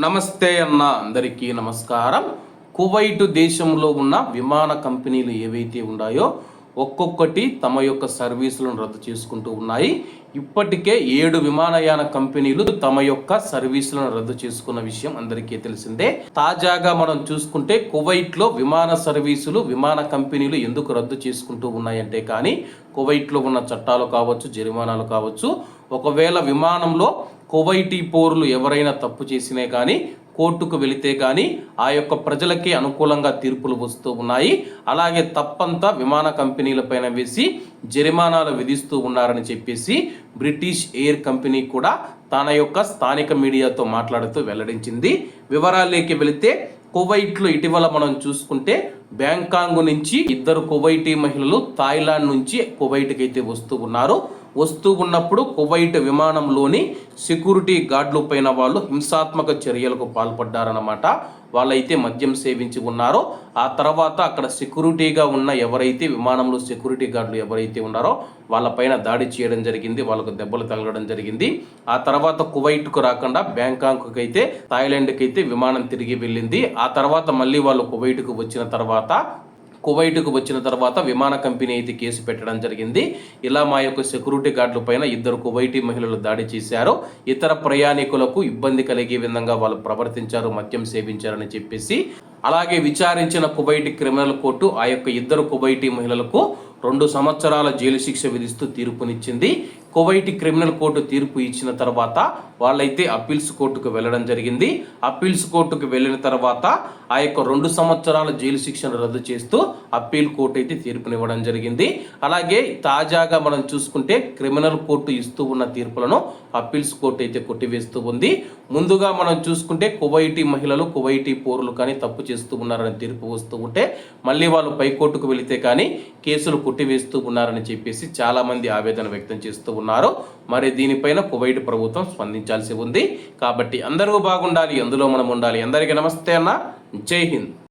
నమస్తే అన్న అందరికీ నమస్కారం. కువైట్ దేశంలో ఉన్న విమాన కంపెనీలు ఏవైతే ఉన్నాయో ఒక్కొక్కటి తమ యొక్క సర్వీసులను రద్దు చేసుకుంటూ ఉన్నాయి. ఇప్పటికే ఏడు విమానయాన కంపెనీలు తమ యొక్క సర్వీసులను రద్దు చేసుకున్న విషయం అందరికీ తెలిసిందే. తాజాగా మనం చూసుకుంటే కువైట్లో విమాన సర్వీసులు విమాన కంపెనీలు ఎందుకు రద్దు చేసుకుంటూ ఉన్నాయంటే కానీ కువైట్లో ఉన్న చట్టాలు కావచ్చు జరిమానాలు కావచ్చు ఒకవేళ విమానంలో కువైటీ పోర్లు ఎవరైనా తప్పు చేసినా కానీ కోర్టుకు వెళితే కానీ ఆ యొక్క ప్రజలకి అనుకూలంగా తీర్పులు వస్తూ ఉన్నాయి. అలాగే తప్పంతా విమాన కంపెనీలపైన వేసి జరిమానాలు విధిస్తూ ఉన్నారని చెప్పేసి బ్రిటిష్ ఎయిర్ కంపెనీ కూడా తన యొక్క స్థానిక మీడియాతో మాట్లాడుతూ వెల్లడించింది. వివరాల్లోకి వెళితే కువైట్లో ఇటీవల మనం చూసుకుంటే బ్యాంకాంగ్ నుంచి ఇద్దరు కువైటీ మహిళలు థాయిలాండ్ నుంచి కువైట్కి అయితే వస్తూ ఉన్నారు. వస్తూ ఉన్నప్పుడు కువైట్ విమానంలోని సెక్యూరిటీ గార్డుల పైన వాళ్ళు హింసాత్మక చర్యలకు పాల్పడ్డారనమాట వాళ్ళైతే మద్యం సేవించి ఉన్నారో ఆ తర్వాత అక్కడ సెక్యూరిటీగా ఉన్న ఎవరైతే విమానంలో సెక్యూరిటీ గార్డులు ఎవరైతే ఉన్నారో వాళ్ళపైన దాడి చేయడం జరిగింది వాళ్ళకు దెబ్బలు తగలడం జరిగింది. ఆ తర్వాత కువైట్కు రాకుండా బ్యాంకాంక్కి అయితే థాయిలాండ్కి అయితే విమానం తిరిగి వెళ్ళింది. ఆ తర్వాత మళ్ళీ వాళ్ళు కువైట్కు వచ్చిన తర్వాత కువైట్కు వచ్చిన తర్వాత విమాన కంపెనీ అయితే కేసు పెట్టడం జరిగింది. ఇలా మా యొక్క సెక్యూరిటీ గార్డుల పైన ఇద్దరు కువైటీ మహిళలు దాడి చేశారు. ఇతర ప్రయాణికులకు ఇబ్బంది కలిగే విధంగా వాళ్ళు ప్రవర్తించారు మద్యం సేవించారని చెప్పేసి. అలాగే విచారించిన కువైట్ క్రిమినల్ కోర్టు ఆ యొక్క ఇద్దరు కువైటీ మహిళలకు రెండు సంవత్సరాల జైలు శిక్ష విధిస్తూ తీర్పునిచ్చింది. కువైట్ క్రిమినల్ కోర్టు తీర్పు ఇచ్చిన తర్వాత వాళ్ళైతే అప్పీల్స్ కోర్టుకు వెళ్ళడం జరిగింది. అప్పీల్స్ కోర్టుకు వెళ్ళిన తర్వాత ఆ యొక్క రెండు సంవత్సరాల జైలు శిక్షను రద్దు చేస్తూ అప్పీల్ కోర్టు అయితే తీర్పునివ్వడం జరిగింది. అలాగే తాజాగా మనం చూసుకుంటే క్రిమినల్ కోర్టు ఇస్తూ ఉన్న తీర్పులను అప్పీల్స్ కోర్టు అయితే కొట్టివేస్తూ ఉంది. ముందుగా మనం చూసుకుంటే కువైటీ మహిళలు కువైటీ పౌరులు కానీ తప్పు చేస్తూ ఉన్నారని తీర్పు వస్తూ ఉంటే మళ్ళీ వాళ్ళు పై కోర్టుకు వెళితే కానీ కేసులు కొట్టివేస్తూ ఉన్నారని చెప్పేసి చాలా మంది ఆవేదన వ్యక్తం చేస్తూ ఉన్నారు. మరి దీనిపైన కువైట్ ప్రభుత్వం స్పందించాల్సి ఉంది. కాబట్టి అందరూ బాగుండాలి అందులో మనం ఉండాలి. అందరికీ నమస్తే అన్న. జై హింద్.